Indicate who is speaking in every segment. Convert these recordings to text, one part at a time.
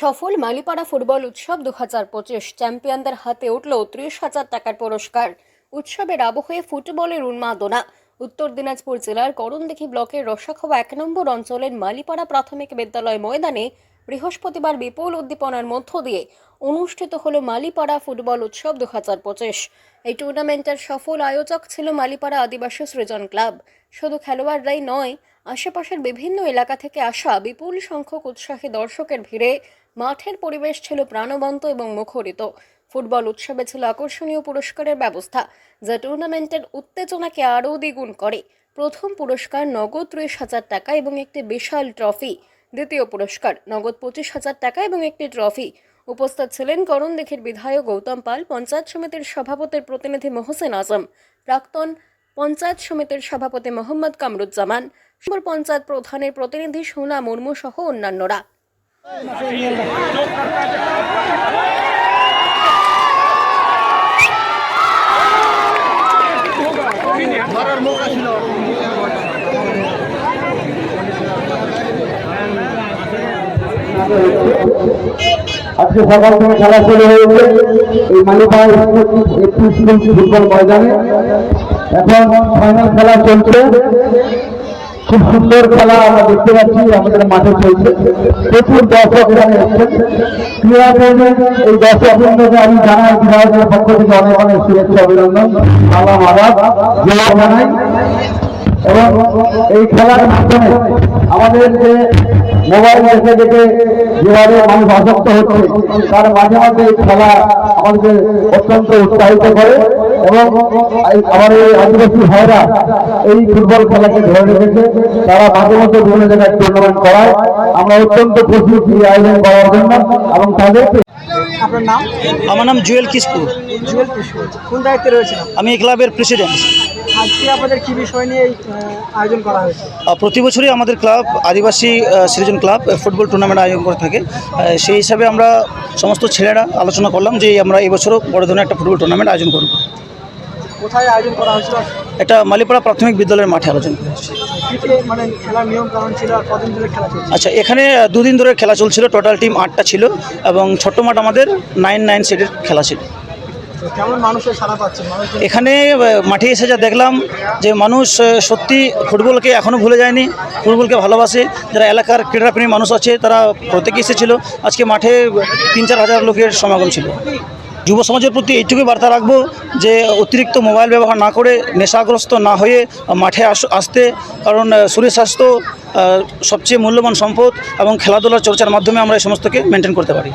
Speaker 1: সফল মালিপাড়া ফুটবল উৎসব দু হাজার পঁচিশ চ্যাম্পিয়নদের হাতে উঠল ত্রিশ হাজার টাকার পুরস্কার। উৎসবের আবহে ফুটবলের উন্মাদনা। উত্তর দিনাজপুর জেলার করণদিঘি ব্লকের রসাখোয়া এক নম্বর অঞ্চলের মালিপাড়া প্রাথমিক বিদ্যালয় ময়দানে বৃহস্পতিবার বিপুল উদ্দীপনার মধ্য দিয়ে অনুষ্ঠিত হল মালিপাড়া ফুটবল উৎসব দু হাজার পঁচিশ। এই টুর্নামেন্টের সফল আয়োজক ছিল মালিপাড়া আদিবাসী সৃজন ক্লাব। শুধু খেলোয়াড়রাই নয়, আশেপাশের বিভিন্ন এলাকা থেকে আসা বিপুল সংখ্যক উৎসাহী দর্শকের ভিড়ে মাঠের পরিবেশ ছিল প্রাণবন্ত এবং মুখরিত। ফুটবল উৎসবে ছিল আকর্ষণীয় পুরস্কারের ব্যবস্থা। যা টুর্নামেন্টের উত্তেজনাকে আরও দ্বিগুণ করে। প্রথম পুরস্কার নগদ ত্রিশ হাজার টাকা এবং একটি বিশাল ট্রফি। দ্বিতীয় পুরস্কার নগদ পঁচিশ হাজার টাকা এবং একটি ট্রফি। উপস্থিত ছিলেন করণ করণদিঘির বিধায়ক গৌতম পাল, পঞ্চায়েত সমিতির সভাপতির প্রতিনিধি মোহসেন আজম, প্রাক্তন পঞ্চায়েত সমিতির সভাপতি মোহাম্মদ কামরুজ্জামান পঞ্চায়েত প্রধানের প্রতিনিধি সোনা মুর্মু সহ অন্যান্যরা।
Speaker 2: আজকে সকাল থেকে খেলা শুরু হয়েছে। এই মালিপাড়া একটি ফুটবল ময়দানে। এখন ফাইনাল খেলা চলছে। খুব সুন্দর খেলা আমরা দেখতে পাচ্ছি, আমাদের মাঠে চলছে। প্রচুর দর্শক এখানে এসছেন। ক্রীড়াপ্রেমী এই দর্শক বৃন্দকে আমি জানাই, বিধায়কের পক্ষ থেকে অনেক অনেক শুভেচ্ছা, অভিনন্দন। সালাম, আদাব। জেলা জানাই এবং এই খেলার মাধ্যমে আমাদের যে মোবাইল দেখে দেখে যেভাবে মানুষ আসক্ত হচ্ছে তার মাঝে মাঝে এই খেলা আমাদেরকে অত্যন্ত উৎসাহিত করে এবং এই আদিবাসী ভাইরা এই ফুটবল খেলাকে ধরে রেখেছে। তারা মাঝে মধ্যে বিভিন্ন জায়গায় টুর্নামেন্ট করায়। আমরা অত্যন্ত খুশি এই আয়োজন করার জন্য এবং তাদেরকে
Speaker 3: আপনার নাম?
Speaker 4: আমার নাম জুয়েল কিসকু
Speaker 3: জুয়েল কিশোর কোন দায়িত্বে আপনি?
Speaker 4: আমি এই ক্লাবের প্রেসিডেন্ট।
Speaker 3: আজকে আপনাদের কি বিষয় নিয়ে আয়োজন করা হয়েছে?
Speaker 4: প্রতি বছরই আমাদের ক্লাব আদিবাসী সৃজন ক্লাব ফুটবল টুর্নামেন্ট আয়োজন করে থাকে। সেই হিসাবে আমরা সমস্ত ছেলেরা আলোচনা করলাম যে আমরা এবছরও বড় ধরনের একটা ফুটবল টুর্নামেন্ট আয়োজন করব।
Speaker 3: কোথায় আয়োজন করা হয়েছিল?
Speaker 4: এটা মালিপাড়া প্রাথমিক বিদ্যালয়ের মাঠে আলোচনা করা হয়েছে।
Speaker 3: মানে
Speaker 4: আচ্ছা এখানে দুদিন ধরে খেলা চলছিল টোটাল টিম আটটা ছিল এবং ছোট্ট মাঠ আমাদের নাইন নাইন সেটের খেলা ছিল। এখানে মাঠে এসে যা দেখলাম যে মানুষ সত্যি ফুটবলকে এখনও ভুলে যায়নি ফুটবলকে ভালোবাসে। যারা এলাকার ক্রীড়াপ্রেমী মানুষ আছে তারা প্রত্যেকে এসেছিল। আজকে মাঠে তিন চার হাজার লোকের সমাগম ছিল। যুব সমাজের প্রতি এইটুকুই বার্তা রাখব যে অতিরিক্ত মোবাইল ব্যবহার না করে নেশাগ্রস্ত না হয়ে মাঠে আস- আসতে। কারণ শরীর স্বাস্থ্য সবচেয়ে মূল্যবান সম্পদ এবং খেলাধুলার চর্চার মাধ্যমে আমরা এই সমস্তকে মেনটেন করতে পারি।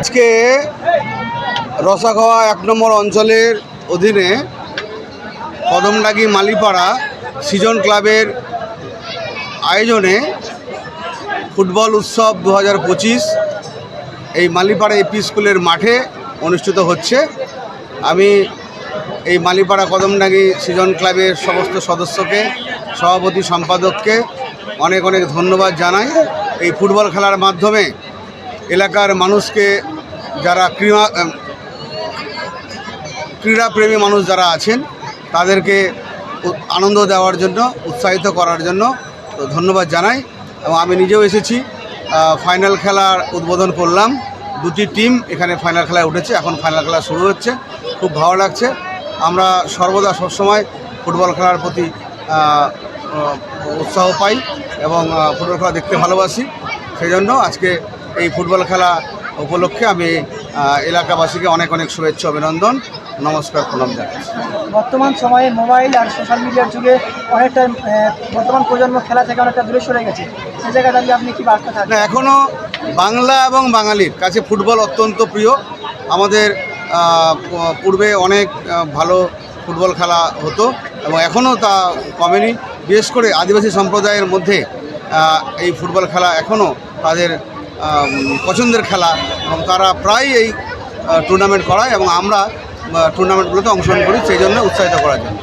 Speaker 5: আজকে রসাখাওয়া এক নম্বর অঞ্চলের অধীনে কদমডাঙ্গি মালিপাড়া সিজন ক্লাবের আয়োজনে ফুটবল উৎসব দু হাজার পঁচিশ এই মালিপাড়া এপি স্কুলের মাঠে অনুষ্ঠিত হচ্ছে। আমি এই মালিপাড়া কদমডাঙ্গি সিজন ক্লাবের সমস্ত সদস্যকে, সভাপতি সম্পাদককে অনেক অনেক ধন্যবাদ জানাই। এই ফুটবল খেলার মাধ্যমে এলাকার মানুষকে যারা ক্রীড়া ক্রীড়াপ্রেমী মানুষ যারা আছেন, তাদেরকে আনন্দ দেওয়ার জন্য, উৎসাহিত করার জন্য ধন্যবাদ জানাই। এবং আমি নিজেও এসেছি ফাইনাল খেলার উদ্বোধন করলাম। দুটি টিম এখানে ফাইনাল খেলায় উঠেছে, এখন ফাইনাল খেলা শুরু হচ্ছে। খুব ভালো লাগছে। আমরা সর্বদা সবসময় ফুটবল খেলার প্রতি উৎসাহ পাই এবং ফুটবল খেলা দেখতে ভালোবাসি। সেই জন্য আজকে এই ফুটবল খেলা উপলক্ষে আমি এলাকাবাসীকে অনেক অনেক শুভেচ্ছা, অভিনন্দন। নমস্কার প্রণাম জানাচ্ছি।
Speaker 3: বর্তমান সময়ে মোবাইল আর সোশ্যাল মিডিয়ার যুগে অনেকটা বর্তমান প্রজন্ম খেলা থেকে অনেকটা দূরে সরে গেছে। সে জায়গায় দাঁড়িয়ে আপনি কি বার্তা
Speaker 5: না
Speaker 3: থাকবেন
Speaker 5: এখনও বাংলা এবং বাঙালির কাছে ফুটবল অত্যন্ত প্রিয়। আমাদের পূর্বে অনেক ভালো ফুটবল খেলা হতো এবং এখনও তা কমেনি। বিশেষ করে আদিবাসী সম্প্রদায়ের মধ্যে এই ফুটবল খেলা এখনও তাদের পছন্দের খেলা এবং তারা প্রায় এই টুর্নামেন্ট করায় এবং আমরা টুর্নামেন্টগুলোতে অংশগ্রহণ করি সেই জন্য উৎসাহিত করার জন্য।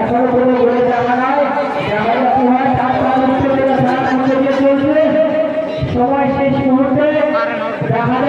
Speaker 4: এখনও কোনো দেখা নাই দেখা যাক কি হয় চার পাঁচ মিনিটের থেকে খেলার মধ্যে দিয়ে চলছে সময় শেষ মুহূর্তে দেখা